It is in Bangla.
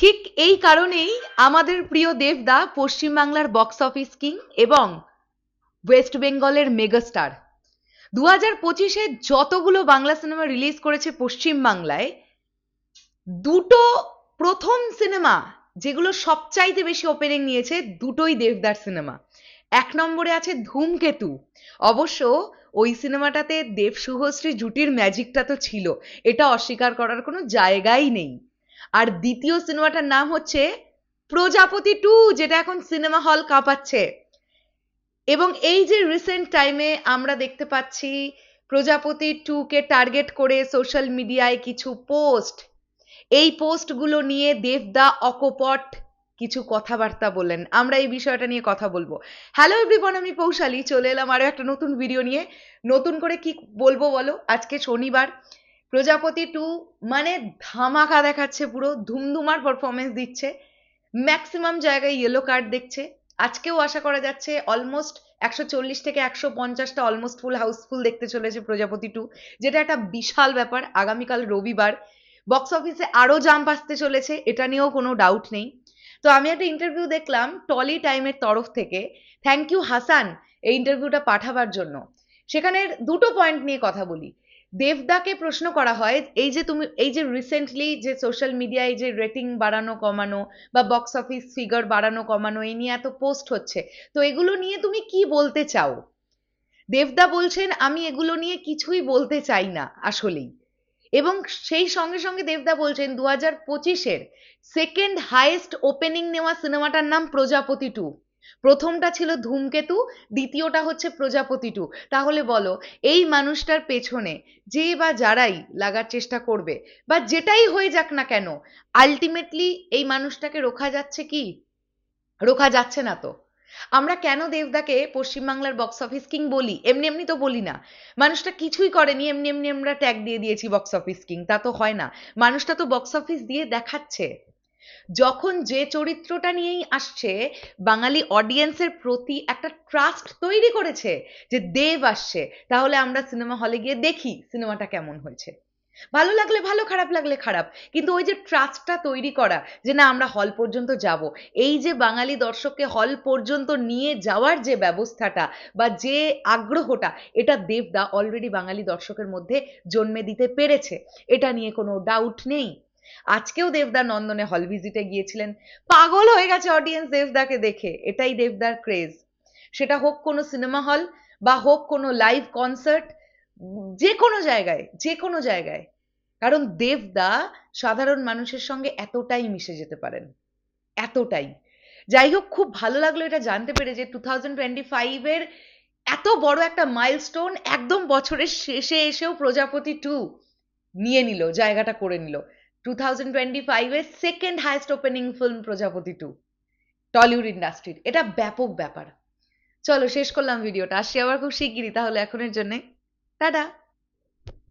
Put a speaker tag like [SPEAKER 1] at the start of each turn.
[SPEAKER 1] ঠিক এই কারণেই আমাদের প্রিয় দেবদা পশ্চিমবাংলার বক্স অফিস কিং এবং ওয়েস্ট বেঙ্গলের মেগাস্টার দু হাজার পঁচিশে যতগুলো বাংলা সিনেমা রিলিজ করেছে পশ্চিমবাংলায়, দুটো প্রথম সিনেমা যেগুলো সবচাইতে বেশি ওপেনিং নিয়েছে দুটোই দেবদার সিনেমা এক নম্বরে আছে ধূমকেতু। অবশ্য ওই সিনেমাটাতে দেব শুভশ্রী জুটির ম্যাজিকটা তো ছিল, এটা অস্বীকার করার কোনো জায়গাই নেই। আর দ্বিতীয় সিনেমাটার নাম হচ্ছে প্রজাপতি টু, যেটা এখন সিনেমা হল কাঁপাচ্ছে। এবং এই যে রিসেন্ট টাইমে আমরা দেখতে পাচ্ছি প্রজাপতি টু কে টার্গেট করে সোশ্যাল মিডিয়ায় কিছু পোস্ট এই পোস্টগুলো নিয়ে দেবদা অকপট কিছু কথাবার্তা বললেন। আমরা এই বিষয়টা নিয়ে কথা বলব। হ্যালো এভরিওয়ান আমি পৌশালী। চলে এলাম আরও একটা নতুন ভিডিও নিয়ে। নতুন করে কি বলব বলো? আজকে শনিবার। প্রজাপতি টু মানে ধামাকা দেখাচ্ছে পুরো, ধুমধুমার পারফরমেন্স দিচ্ছে। ম্যাক্সিমাম জায়গায় ইয়েলো কার্ড দেখছে। আজকেও আশা করা যাচ্ছে অলমোস্ট একশো চল্লিশ থেকে একশো পঞ্চাশটা অলমোস্ট ফুল হাউসফুল দেখতে চলেছে প্রজাপতি টু যেটা একটা বিশাল ব্যাপার। আগামীকাল রবিবার বক্স অফিসে আরও জাম্প আসতে চলেছে, এটা নিয়েও কোনো ডাউট নেই। তো আমি একটা ইন্টারভিউ দেখলাম টলি টাইমের তরফ থেকে। থ্যাংক ইউ হাসান এই ইন্টারভিউটা পাঠাবার জন্য। সেখানের দুটো পয়েন্ট নিয়ে কথা বলি। দেবদাকে প্রশ্ন করা হয়, এই যে তুমি, এই যে রিসেন্টলি যে সোশ্যাল মিডিয়ায় যে রেটিং বাড়ানো, কমানো বা বক্স অফিস ফিগার বাড়ানো, কমানো, এই নিয়ে এত পোস্ট হচ্ছে, তো এগুলো নিয়ে তুমি কি বলতে চাও? দেবদা বলছেন, আমি এগুলো নিয়ে কিছুই বলতে চাই না, আসলেই। এবং সেই সঙ্গে সঙ্গে দেবদা বলছেন দু হাজার পঁচিশের সেকেন্ড হাইয়েস্ট ওপেনিং নেওয়া সিনেমাটার নাম প্রজাপতি টু প্রথমটা ছিল ধূমকেতু, দ্বিতীয়টা হচ্ছে প্রজাপতি টু তাহলে বলো, এই মানুষটার পেছনে যে বা যারাই লাগার চেষ্টা করবে, বা যেটাই হয়ে যাক না কেন আলটিমেটলি এই মানুষটাকে রোখা যাচ্ছে কি? রোখা যাচ্ছে না তো। আমরা কেন দেবদাকে পশ্চিমবাংলার বক্স অফিস কিং বলি? এমনি এমনি তো বলি না। মানুষটা কিছুই করেনি, এমনি এমনি আমরা ট্যাগ দিয়ে দিয়েছি বক্স অফিস কিং তা তো হয় না। মানুষটা তো বক্স অফিস দিয়ে দেখাচ্ছে। যখন যে চরিত্রটা নিয়েই আসছে, বাঙালি অডিয়েন্সের প্রতি একটা ট্রাস্ট তৈরি করেছে যে দেব আসছে, তাহলে আমরা সিনেমা হলে গিয়ে দেখি সিনেমাটা কেমন হয়েছে। ভালো লাগলে ভালো, খারাপ লাগলে খারাপ, কিন্তু ওই যে ট্রাস্টটা তৈরি করা যে না, আমরা হল পর্যন্ত যাব, এই যে বাঙালি দর্শককে হল পর্যন্ত নিয়ে যাওয়ার যে ব্যবস্থাটা বা যে আগ্রহটা, এটা দেবদা অলরেডি বাঙালি দর্শকের মধ্যে জন্মে দিতে পেরেছে, এটা নিয়ে কোনো ডাউট নেই। আজকেও দেবদা নন্দনে হল ভিজিটে গিয়েছিলেন। পাগল হয়ে গেছে অডিয়েন্স দেবদাকে দেখে। এটাই দেবদার ক্রেজ সেটা হোক কোনো সিনেমা হল বা হোক কোনো লাইভ কনসার্ট যে কোনো জায়গায়, যে কোনো জায়গায়। কারণ দেবদা সাধারণ মানুষের সঙ্গে এতটাই মিশে যেতে পারেন। এতটাই। যাই হোক, খুব ভালো লাগল এটা জানতে পেরে যে টু থাউজেন্ড টোয়েন্টি ফাইভের এত বড় একটা মাইলস্টোন একদম বছরের শেষে এসেও প্রজাপতি টু নিয়ে নিল, জায়গাটা করে নিল। টু থাউজেন্ড টোয়েন্টি ফাইভের second highest opening film Projapoti two Tollywood ইন্ডাস্ট্রির এটা ব্যাপক ব্যাপার। চলো শেষ করলাম ভিডিওটা আসছি আবার খুব শিগগিরই, তাহলে এখনের জন্যে। টাটা!